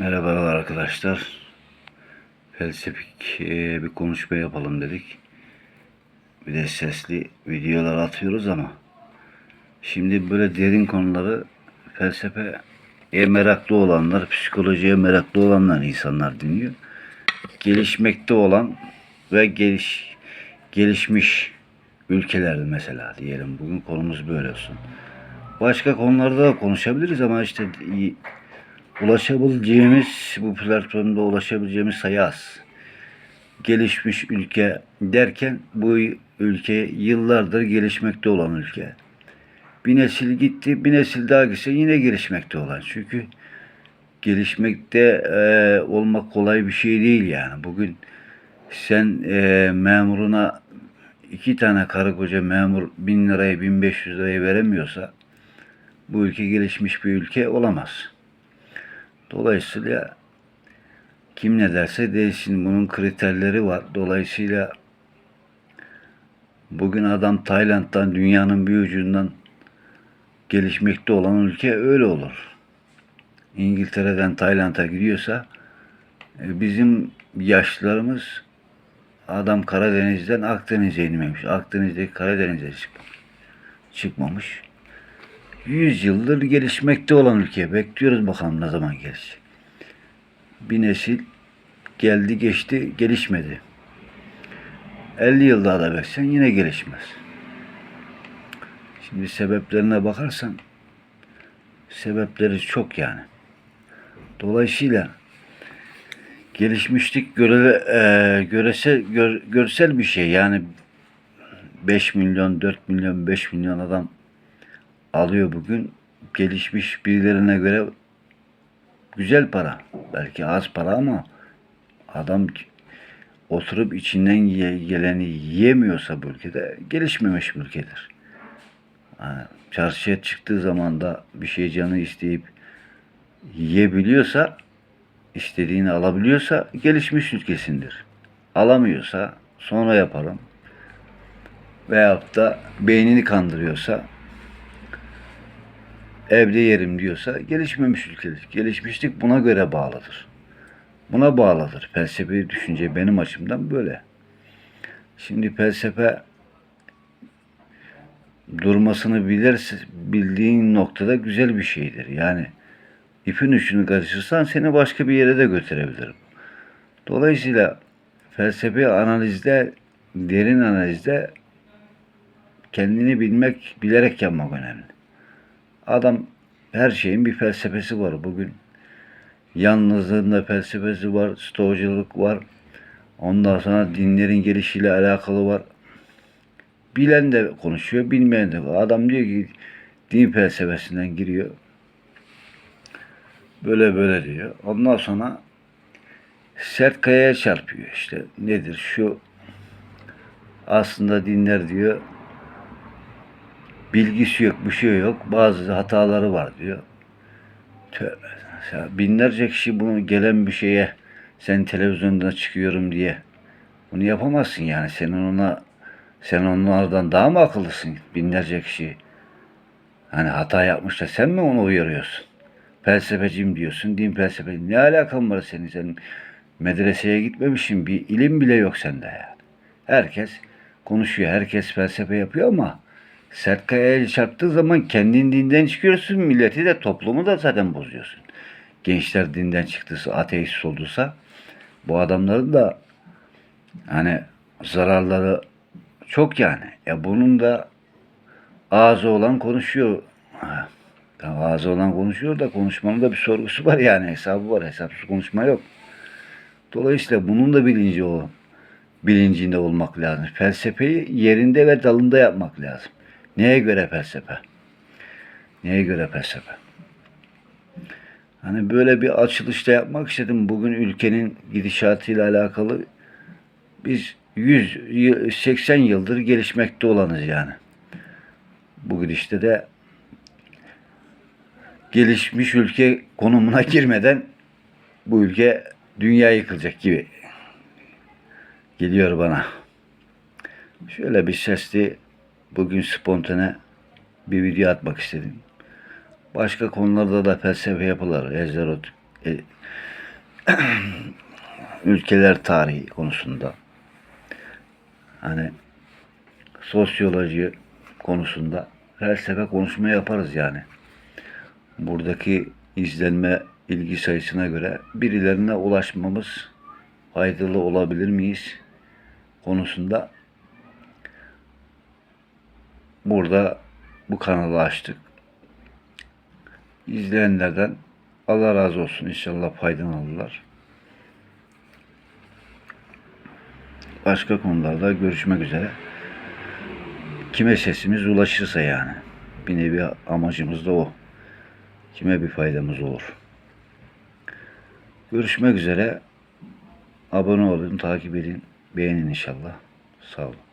Merhabalar arkadaşlar. Felsefik e, bir konuşma yapalım dedik. Bir de sesli videolar atıyoruz ama şimdi böyle derin konuları felsefeye meraklı olanlar, psikolojiye meraklı olanlar insanlar dinliyor. Gelişmekte olan ve geliş gelişmiş ülkelerde mesela diyelim bugün konumuz böyle olsun. Başka konularda da konuşabiliriz ama işte ulaşabileceğimiz bu platformda ulaşabileceğimiz sayı az. Gelişmiş ülke derken bu ülke yıllardır gelişmekte olan ülke. Bir nesil gitti, bir nesil daha gitse yine gelişmekte olan. Çünkü gelişmekte e, olmak kolay bir şey değil yani. Bugün sen e, memuruna iki tane karı koca memur bin lirayı, bin beş yüz lirayı veremiyorsa bu ülke gelişmiş bir ülke olamaz. Dolayısıyla kim ne derse desin bunun kriterleri var. Dolayısıyla bugün adam Tayland'dan dünyanın bir ucundan gelişmekte olan ülke öyle olur. İngiltere'den Tayland'a gidiyorsa e, bizim yaşlılarımız adam Karadeniz'den Akdeniz'e inmemiş. Akdeniz'deki Karadeniz'e çıkmamış. Çıkmamış. 100 yıldır gelişmekte olan ülke. Bekliyoruz bakalım ne zaman gelecek. Bir nesil geldi geçti gelişmedi. 50 yıl daha da beksen yine gelişmez. Şimdi sebeplerine bakarsan sebepleri çok yani. Dolayısıyla gelişmişlik göre, e, göresel, gör, görsel bir şey. Yani 5 milyon, 4 milyon, 5 milyon adam alıyor bugün. Gelişmiş birilerine göre güzel para. Belki az para ama adam oturup içinden geleni yiyemiyorsa bu ülkede gelişmemiş bir ülkedir. Yani çarşıya çıktığı zaman da bir şey canı isteyip yiyebiliyorsa, istediğini alabiliyorsa gelişmiş ülkesindir. Alamıyorsa sonra yaparım veyahut da beynini kandırıyorsa evde yerim diyorsa gelişmemiş ülkedir. Gelişmişlik buna göre bağlıdır. Buna bağlıdır. Felsefi düşünce benim açımdan böyle. Şimdi felsefe durmasını bilirse, bildiğin noktada güzel bir şeydir. Yani ipin ucunu kaçırırsan seni başka bir yere de götürebilirim. Dolayısıyla felsefi analizde, derin analizde kendini bilmek, bilerek yapmak önemli. Adam her şeyin bir felsefesi var bugün. Yalnızlığın da felsefesi var, stoğacılık var. Ondan sonra dinlerin gelişiyle alakalı var. Bilen de konuşuyor, bilmeyen de var. Adam diyor ki din felsefesinden giriyor. Böyle böyle diyor. Ondan sonra sert kayaya çarpıyor işte. Nedir şu aslında dinler diyor bilgisi yok, bir şey yok. Bazı hataları var diyor. Tövbe. Binlerce kişi bunu gelen bir şeye sen televizyonda çıkıyorum diye bunu yapamazsın yani. Senin ona sen onlardan daha mı akıllısın binlerce kişi? Hani hata yapmış da sen mi onu uyarıyorsun? Felsefeciyim diyorsun, din felsefe. Ne alakan var senin? Sen medreseye gitmemişsin, bir ilim bile yok sende yani. Herkes konuşuyor, herkes felsefe yapıyor ama sert kayaya çarptığı zaman kendin dinden çıkıyorsun, milleti de toplumu da zaten bozuyorsun. Gençler dinden çıktıysa, ateist olduysa bu adamların da hani zararları çok yani. Ya bunun da ağzı olan konuşuyor. Ha, ağzı olan konuşuyor da konuşmanın da bir sorgusu var yani hesabı var. Hesapsız konuşma yok. Dolayısıyla bunun da bilinci o bilincinde olmak lazım. Felsefeyi yerinde ve dalında yapmak lazım. Neye göre felsefe? Neye göre felsefe? Hani böyle bir açılışta yapmak istedim. Bugün ülkenin gidişatıyla alakalı biz 100 80 yıldır gelişmekte olanız yani. Bu gidişte de gelişmiş ülke konumuna girmeden bu ülke dünya yıkılacak gibi geliyor bana. Şöyle bir sesli bugün spontane bir video atmak istedim. Başka konularda da felsefe yapılar. Ezerot e, ülkeler tarihi konusunda hani sosyoloji konusunda her sefer konuşma yaparız yani. Buradaki izlenme ilgi sayısına göre birilerine ulaşmamız faydalı olabilir miyiz konusunda burada bu kanalı açtık. İzleyenlerden Allah razı olsun. İnşallah faydalanırlar. Başka konularda görüşmek üzere. Kime sesimiz ulaşırsa yani. Bir nevi amacımız da o. Kime bir faydamız olur. Görüşmek üzere. Abone olun, takip edin, beğenin inşallah. Sağ olun.